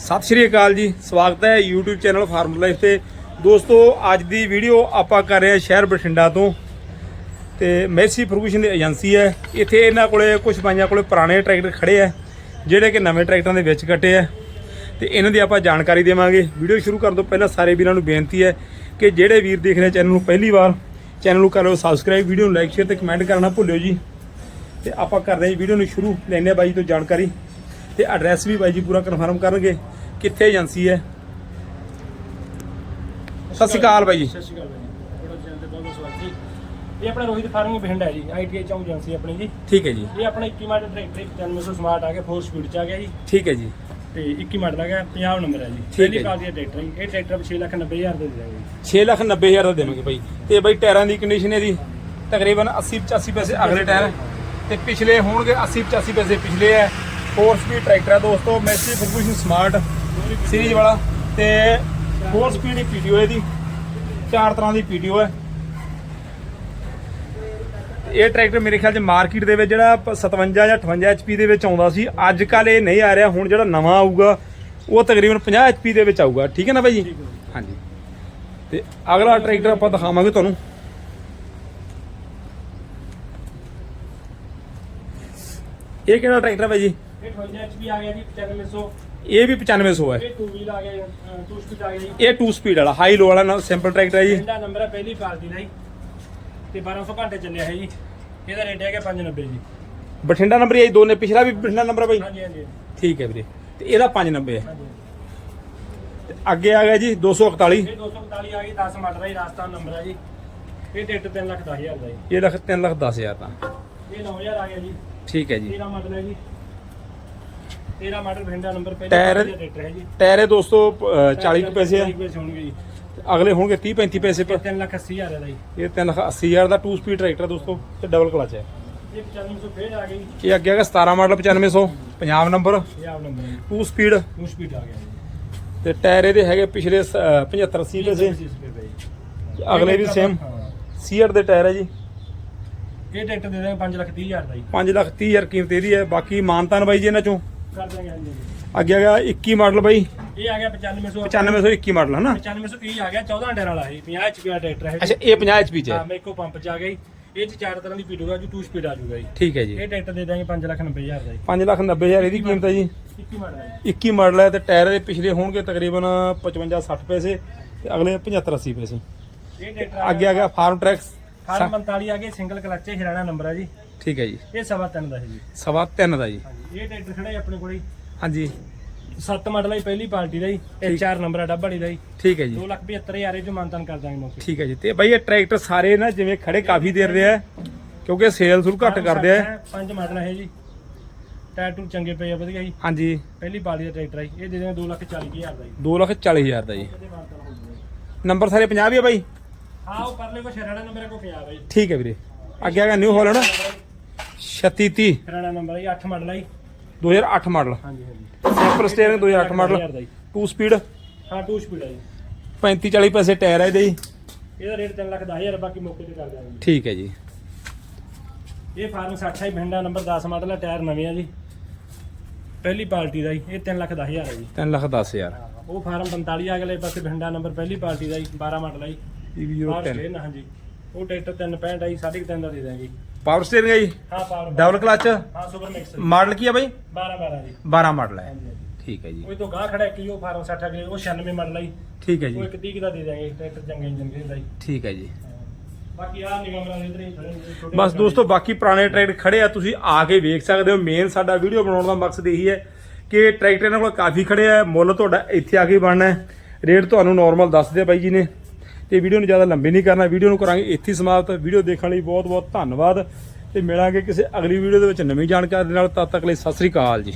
ਸਤਿ ਸ਼੍ਰੀ ਅਕਾਲ ਜੀ। ਸਵਾਗਤ ਹੈ YouTube ਚੈਨਲ ਫਾਰਮ ਲਾਈਫ ਤੇ। ਦੋਸਤੋ, ਅੱਜ ਦੀ ਵੀਡੀਓ ਆਪਾਂ ਕਰ ਰਹੇ ਹਾਂ ਸ਼ਹਿਰ ਬਠਿੰਡਾ ਤੋਂ। ਤੇ ਮੈਸੀ ਫਰਗੂਸ਼ਨ ਦੀ ਏਜੰਸੀ ਹੈ। ਇੱਥੇ ਇਹਨਾਂ ਕੋਲੇ ਕੁਝ ਬਾਈਆਂ ਕੋਲੇ ਪੁਰਾਣੇ ਟਰੈਕਟਰ ਖੜੇ ਆ, ਜਿਹੜੇ ਕਿ ਨਵੇਂ ਟਰੈਕਟਰਾਂ ਦੇ ਵਿੱਚ ਕੱਟੇ ਆ। ਤੇ ਇਹਨਾਂ ਦੀ ਆਪਾਂ ਜਾਣਕਾਰੀ ਦੇਵਾਂਗੇ। ਵੀਡੀਓ ਸ਼ੁਰੂ ਕਰਨ ਤੋਂ ਪਹਿਲਾਂ ਸਾਰੇ ਵੀਰਾਂ ਨੂੰ ਬੇਨਤੀ ਹੈ ਕਿ ਜਿਹੜੇ ਵੀਰ ਦੇਖ ਰਹੇ ਚੈਨਲ ਨੂੰ ਪਹਿਲੀ ਵਾਰ, ਚੈਨਲ ਨੂੰ ਕਰੋ ਸਬਸਕ੍ਰਾਈਬ ਵੀਡੀਓ ਨੂੰ ਲਾਈਕ ਸ਼ੇਅਰ ਤੇ ਕਮੈਂਟ ਕਰਨਾ ਭੁੱਲਿਓ ਜੀ। ਤੇ ਆਪਾਂ ਕਰਦੇ ਹਾਂ ਜੀ, ਵੀਡੀਓ ਨੂੰ ਸ਼ੁਰੂ। ਲੈਂਦੇ ਹਾਂ ਬਾਈ ਤੋਂ ਜਾਣਕਾਰੀ। ਤੇ ਐਡਰੈਸ ਵੀ ਬਾਈ ਜੀ ਪੂਰਾ ਕਨਫਰਮ ਕਰਨਗੇ। ਕਿੱਥੇ ਏਜੰਸੀ ਹੈ? ਸਤਿ ਸ਼੍ਰੀ ਅਕਾਲ ਬਾਈ ਜੀ। ਸਤਿ ਸ਼੍ਰੀ ਅਕਾਲ ਬਾਈ ਜੀ। ਬੜਾ ਜਲਦ ਬਹੁਤ ਬਹੁਤ ਸਵਾਗਤ ਜੀ। ਇਹ ਆਪਣਾ ਰੋਹਿਤ ਫਾਰਮਿੰਗ ਬਠਿੰਡਾ ਹੈ ਜੀ ਆਈਟੀਆਈ ਚੌਂਕ ਏਜੰਸੀ ਆਪਣੀ ਜੀ। ਠੀਕ ਹੈ ਜੀ। ਇਹ ਆਪਣਾ 21 ਮਾਡਲ ਟਰੈਕਟਰ 9500 ਸਮਾਰਟ ਆ ਗਿਆ 4 ਸਪੀਡ ਚ ਆ ਗਿਆ ਜੀ। ਠੀਕ ਹੈ ਜੀ। ਤੇ 21 ਮਾਡਲ ਆ ਗਿਆ 50 ਨੰਬਰ ਹੈ ਜੀ। ਹੈ ਪਹਿਲੀ। ਕਾਲ ਦੀ ਟਰੈਕਟਰ ਇਹ ਟਰੈਕਟਰ 6 ਲੱਖ 90 ਹਜ਼ਾਰ ਦੇ ਦੇ ਦਾਂਗੇ ਜੀ। 6 ਲੱਖ 90 ਹਜ਼ਾਰ ਦਾ ਦੇਵਾਂਗੇ ਬਾਈ। ਤੇ ਬਾਈ ਟਾਇਰਾਂ ਦੀ ਕੰਡੀਸ਼ਨ ਇਹਦੀ ਤਕਰੀਬਨ 80 85 ਪੈਸੇ ਅਗਲੇ ਟਾਇਰ। ਤੇ ਪਿਛਲੇ ਹੋਣਗੇ 80 85 ਪੈਸੇ ਪਿਛਲੇ ਹੈ। 4 ਸਪੀਡ ਟਰੈਕਟਰ ਹੈ ਦੋਸਤੋ ਮੈਸੀ ਫਰਗੂਸ਼ਨ ਸਮਾਰਟ ਸੀਰੀਜ਼ ਵਾਲਾ ਤੇ 4 ਸਪੀਡ ਦੀ ਪੀਟੀਓ ਇਹਦੀ। ਚਾਰ ਤਰ੍ਹਾਂ ਦੀ ਪੀਟੀਓ ਹੈ। ਇਹ ਟਰੈਕਟਰ ਮੇਰੇ ਖਿਆਲ 'ਚ ਮਾਰਕੀਟ ਦੇ ਵਿੱਚ ਜਿਹੜਾ ਪ- 57 ਜਾਂ 58 ਐਚਪੀ ਦੇ ਵਿੱਚ ਆਉਂਦਾ ਸੀ ਅੱਜ ਕੱਲ ਇਹ ਨਹੀਂ ਆ ਰਿਹਾ ਹੁਣ ਜਿਹੜਾ ਨਵਾਂ ਆਊਗਾ ਉਹ ਤਕਰੀਬਨ 50 ਐਚਪੀ ਦੇ ਵਿੱਚ ਆਊਗਾ। ਠੀਕ ਹੈ ਨਾ ਜੀ? ਹਾਂਜੀ। ਤੇ ਅਗਲਾ ਟਰੈਕਟਰ ਆਪਾਂ ਦਿਖਾਵਾਂਗੇ ਤੁਹਾਨੂੰ। ਇਹ ਕਿਹੜਾ ਟਰੈਕਟਰ ਹੈ ਬਾਈ ਜੀ? ਇਹ 58 HP ਆ ਗਿਆ ਜੀ 9500 ਇਹ ਵੀ 9500 ਹੈ। ਇਹ 2 ਵੀਲ ਆ ਗਿਆ 2 ਸਪੀਡ ਆ ਗਿਆ ਜੀ। ਇਹ 2 ਸਪੀਡ ਵਾਲਾ ਹਾਈ ਲੋ ਵਾਲਾ ਨਾਲ ਸਿੰਪਲ ਟਰੈਕਟਰ ਹੈ ਜੀ। ਇਹਦਾ ਨੰਬਰ ਹੈ ਪਹਿਲੀ ਪਾਰਟੀ ਦਾ ਜੀ ਤੇ 1200 ਘੰਟੇ ਚੱਲਿਆ ਹੈ ਜੀ। ਇਹਦਾ ਰੇਟ ਹੈਗਾ 590 ਜੀ। ਬਠਿੰਡਾ ਨੰਬਰ ਇਹ ਦੋ ਨੇ ਪਿਛਲਾ ਵੀ ਬਠਿੰਡਾ ਨੰਬਰ ਹੈ ਬਾਈ? ਹਾਂਜੀ ਹਾਂਜੀ। ਠੀਕ ਹੈ ਵੀਰੇ। ਤੇ ਇਹਦਾ 590 ਹੈ। ਹਾਂਜੀ। ਤੇ ਅੱਗੇ ਆ ਗਿਆ ਜੀ 241 ਇਹ 245 ਆ ਗਈ 10 ਮਾਡਲ ਹੈ ਜੀ ਰਾਜਸਥਾਨ ਨੰਬਰ ਹੈ ਜੀ। ਇਹ ਟਰੈਕਟਰ 3 ਲੱਖ 10 ਹਜ਼ਾਰ ਦਾ ਜੀ। ਇਹ ਲੱਖ 3 ਲੱਖ 10 ਹਜ਼ਾਰ ਤਾਂ ਇਹ 9000 ਆ ਗਿਆ ਜੀ। ਠੀਕ ਹੈ ਜੀ। 13 ਮਾਡਲ ਹੈ ਜੀ। 13 ਮਾਡਲ ਬਠਿੰਡਾ ਨੰਬਰ ਪਹਿਲੇ ਟਾਇਰ- ਟਰੈਕਟਰ ਹੈ ਜੀ। ਟਾਇਰ ਦੋਸਤੋ ਅ, 40 ਕੁ ਪੈਸੇ ਆ। 40 ਪੈਸੇ ਹੋਣਗੇ ਜੀ। ਅਗਲੇ ਹੋਣਗੇ 30 35 ਪੈਸੇ ਪਰ 3 ਲੱਖ 80 ਹਜ਼ਾਰ ਦਾ ਜੀ। ਇਹ 3 ਲੱਖ 80 ਹਜ਼ਾਰ ਦਾ 2 ਸਪੀਡ ਟਰੈਕਟਰ ਦੋਸਤੋ ਤੇ ਡਬਲ ਕਲਚ ਹੈ। ਇਹ 9500 ਫੇਰ ਆ ਗਈ। ਇਹ ਅੱਗੇ ਹੈਗਾ 17 ਮਾਡਲ 9500 ਪੰਜਾਬ ਨੰਬਰ। ਆਪ ਨੰਬਰ ਹੈ 2 ਸਪੀਡ 2 ਸਪੀਡ ਆ ਗਿਆ ਤੇ ਟਾਇਰ ਇਹਦੇ ਹੈਗੇ ਪਿਛਲੇ 75 80 ਪੈਸੇ ਅਗਲੇ ਵੀ ਸੇਮ। ਸੀਆਰ ਦੇ ਟਾਇਰ ਹੈ ਜੀ। ਇਹ ਟਰੈਕਟਰ ਦੇ ਦਾਂਗੇ 5 ਲੱਖ 30 ਹਜ਼ਾਰ ਦਾ ਜੀ। 5 ਲੱਖ 30 ਹਜ਼ਾਰ ਕੀਮਤ ਇਹਦੀ ਹੈ। ਬਾਕੀ ਮਾਨਤਾਨ ਬਾਈ ਜੀ ਇਹਨਾਂ ਚੋਂ। ਕਰ ਦਾਂਗੇ ਹਾਂਜੀ ਹਾਂਜੀ। ਅੱਗੇ ਹੈਗਾ 21 ਮਾਡਲ ਬਾਈ। ਇਹ ਆ ਗਿਆ 9500 9521 ਮਾਡਲ ਹੈ ਨਾ 9500 ਇਹ ਆ ਗਿਆ 14 ਟਾਇਰ ਵਾਲਾ ਹੈ 50 HP ਦਾ ਟਰੈਕਟਰ ਹੈ ਅੱਛਾ ਇਹ 50 HP ਚ ਹਾਂ? ਹੈ ਮੇਕੋ ਪੰਪ ਚ ਆ ਗਈ ਇਹ ਚ ਚਾਰ ਤਰ੍ਹਾਂ ਦੀ ਪੀਡ ਹੋਗਾ ਜੀ 2 ਸਪੀਡ ਆ ਜਾਊਗਾ ਜੀ। ਠੀਕ ਹੈ ਜੀ। ਇਹ ਟਰੈਕਟਰ ਦੇ ਦਾਂਗੇ 5 ਲੱਖ 90 ਹਜ਼ਾਰ ਦਾ ਜੀ। 5 ਲੱਖ 90 ਹਜ਼ਾਰ ਇਹਦੀ ਕੀਮਤ ਹੈ ਜੀ। 21 ਮਾਡਲ ਹੈ ਜੀ। 21 ਮਾਡਲ ਹੈ ਤੇ ਟਾਇਰ ਦੇ ਪਿਛਲੇ ਹੋਣਗੇ ਤਕਰੀਬਨ 55 60 ਪੈਸੇ ਤੇ ਅਗਲੇ 75 80 ਪੈਸੇ। ਇਹ ਟਰੈਕਟਰ ਅੱਗੇ ਆ ਗਿਆ ਫਾਰਮ ਟਰੈਕਸ। 1845 ਆ ਗਏ ਸਿੰਗਲ ਕਲਚ ਹੈ ਹਰਿਆਣਾ ਨੰਬਰ ਹੈ ਜੀ। ਠੀਕ ਹੈ ਜੀ। ਇਹ ਸਵਾ ਤਿੰਨ ਦਾ ਹੈ ਜੀ। ਸਵਾ ਦਾ ਜੀ। ਇਹ ਟਰੈਕਟਰ ਖੜਾ ਹੈ ਆਪਣੇ ਕੋਲ ਹਾਂਜੀ। 7 ਮਾਡਲ ਹੈ ਪਹਿਲੀ ਪਾਰਟੀ ਦਾ ਜੀ ਇਹ ਚਾਰ ਨੰਬਰ ਆ ਡੱਬੜੀ ਦਾ ਜੀ। ਠੀਕ ਹੈ ਜੀ। 2 ਲੱਖ 75 ਹਜ਼ਾਰ ਇਹ ਜੋ ਮਾਨਤਾਨ ਕਰ ਦਾਂਗੇ ਮੌਕੇ ਠੀਕ ਹੈ ਜੀ। ਤੇ ਬਾਈ ਇਹ ਟਰੈਕਟਰ ਸਾਰੇ ਨਾ ਜਿਵੇਂ ਖੜੇ ਕਾਫੀ ਦੇਰ ਦੇ ਆ ਕਿਉਂਕਿ ਸੇਲ ਥੋੜ੍ਹਾ ਘੱਟ ਕਰਦੇ ਆ। ਪੰਜ ਮਾਡਲ ਹੈ ਜੀ। ਟਾਇਰ ਟੂਰ ਚੰਗੇ ਪਏ ਆ ਵਧੀਆ ਜੀ। ਹਾਂਜੀ। ਪਹਿਲੀ ਪਾਰਟੀ ਦਾ ਟਰੈਕਟਰ ਹੈ। ਇਹ ਦੇ ਦਾਂਗੇ 2 ਲੱਖ 40 ਹਜ਼ਾਰ ਦਾ ਜੀ। 2 ਲੱਖ 40 ਹਜ਼ਾਰ ਦਾ ਜੀ। ਹੋ। ਨੰਬਰ ਸਾਰੇ 50 ਹੀ ਆ ਬਾਈ? ਹਾਂ ਉਹ ਪਰਲੇ ਕੋ ਹਰਿਆਣਾ ਨੰਬਰ ਹੈ ਕੋ 50 ਹੈ ਜੀ। ਠੀਕ ਹੈ ਵੀਰੇ। ਅੱਗੇ ਆ ਗਿਆ ਨਿਊ ਹਾਲੈਂਡ 3630 ਹਰਿਆਣਾ ਨੰਬਰ ਹੈ ਜੀ 8 ਮਾਡਲ ਹੈ ਜੀ। 2008 ਮਾਡਲ। ਹਾਂਜੀ ਹਾਂਜੀ। Simple steering 2008 model. ਦਾ ਜੀ। 2 ਸਪੀਡ ਹਾਂ 2 ਸਪੀਡ ਹੈ ਜੀ। 35 40 ਪੈਸੇ ਟਾਇਰ ਹੈ ਇਹਦੇ ਜੀ। ਇਹਦਾ ਰੇਟ 3 ਲੱਖ 10 ਹਜ਼ਾਰ ਬਾਕੀ ਮੌਕੇ ਤੇ ਕਰ ਦਾਂਗੇ ਠੀਕ ਹੈ ਜੀ। ਇਹ ਫਾਰਮ 60 ਹੈ ਭਿੰਡਾ ਨੰਬਰ 10 ਮਾਡਲ ਹੈ ਟਾਇਰ ਨਵੇਂ ਆ ਜੀ। ਪਹਿਲੀ ਪਾਰਟੀ ਦਾ ਜੀ ਇਹ 3 ਲੱਖ 10 ਹਜ਼ਾਰ ਹੈ ਜੀ। 3 ਲੱਖ 10 ਹਜ਼ਾਰ। ਉਹ ਫਾਰਮ 45 ਅਗਲੇ ਪਾਸੇ ਭਿੰਡਾ ਨੰਬਰ ਪਹਿਲੀ ਪਾਰਟੀ ਦਾ ਜੀ 12 ਮਾਡਲ ਹੈ ਜੀ। EV010 10 ਹਾਂਜੀ। ਉਹ ਟਰੈਕਟਰ 365 ਆਈ 3.5 ਦਾ ਦੇ ਦਾਂਗੇ ਪਾਵਰ ਸਟੀਅਰਿੰਗ ਹੈ ਜੀ? ਹਾਂ ਪਾਵਰ ਡਬਲ ਕਲਚ ਹਾਂ ਸੁਪਰ ਮਿਕਸ ਮਾਡਲ ਕੀ ਹੈ ਬਾਈ? 12 12 ਜੀ। 12 ਮਾਡਲ ਹੈ ਠੀਕ ਹੈ ਜੀ। ਉਹ ਤੋਂ ਗਾਹ ਖੜਾ ਕਿ ਉਹ ਫਾਰਮ 60 ਅਗਲੇ ਉਹ 96 ਮਾਡਲ ਹੈ ਠੀਕ ਹੈ ਉਹ ਜੀ ਇੱਕ 30 ਦਾ ਦੇ ਦਾਂਗੇ ਟਰੈਕਟਰ ਚੰਗੇ ਇੰਜਨ ਦੇ ਦਾ ਜੀ। ਠੀਕ ਹੈ ਜੀ। ਬਾਕੀ ਆ ਨਿਗਮ ਰਾਂ ਇਧਰ ਹੀ ਖੜੇ ਨੇ ਛੋਟੇ ਬਸ ਦੋਸਤੋ ਬਾਕੀ ਪੁਰਾਣੇ ਟਰੈਕਟਰ ਖੜੇ ਆ ਤੁਸੀਂ ਆ ਕੇ ਵੇਖ ਸਕਦੇ ਹੋ। ਮੇਨ ਸਾਡਾ ਵੀਡੀਓ ਬਣਾਉਣ ਦਾ ਮਕਸਦ ਇਹੀ ਹੈ ਕਿ ਟਰੈਕਟਰ ਇਹਨਾਂ ਕੋਲ ਕਾਫੀ ਖੜੇ ਆ। ਮੁੱਲ ਤੁਹਾਡਾ ਇੱਥੇ ਆ ਕੇ ਬਣਨਾ ਹੈ। ਰੇਟ ਤੁਹਾਨੂੰ ਨਾਰਮਲ ਦੱਸਦੇ ਆ ਬਾਈ ਜੀ ਨੇ। ਤੇ ਵੀਡੀਓ ਨੂੰ ਜ਼ਿਆਦਾ ਲੰਬੀ ਨਹੀਂ ਕਰਨਾ। ਵੀਡੀਓ ਨੂੰ ਕਰਾਂਗੇ ਇੱਥੇ ਸਮਾਪਤ। ਵੀਡੀਓ ਦੇਖਣ ਲਈ ਬਹੁਤ ਬਹੁਤ ਧੰਨਵਾਦ ਤੇ ਮਿਲਾਂਗੇ ਕਿਸੇ ਅਗਲੀ ਵੀਡੀਓ ਦੇ ਵਿੱਚ ਨਵੀਂ ਜਾਣਕਾਰੀ ਦੇ ਨਾਲ। ਤਦ ਤੱਕ ਲਈ ਸਤਿ ਸ੍ਰੀ ਅਕਾਲ ਜੀ।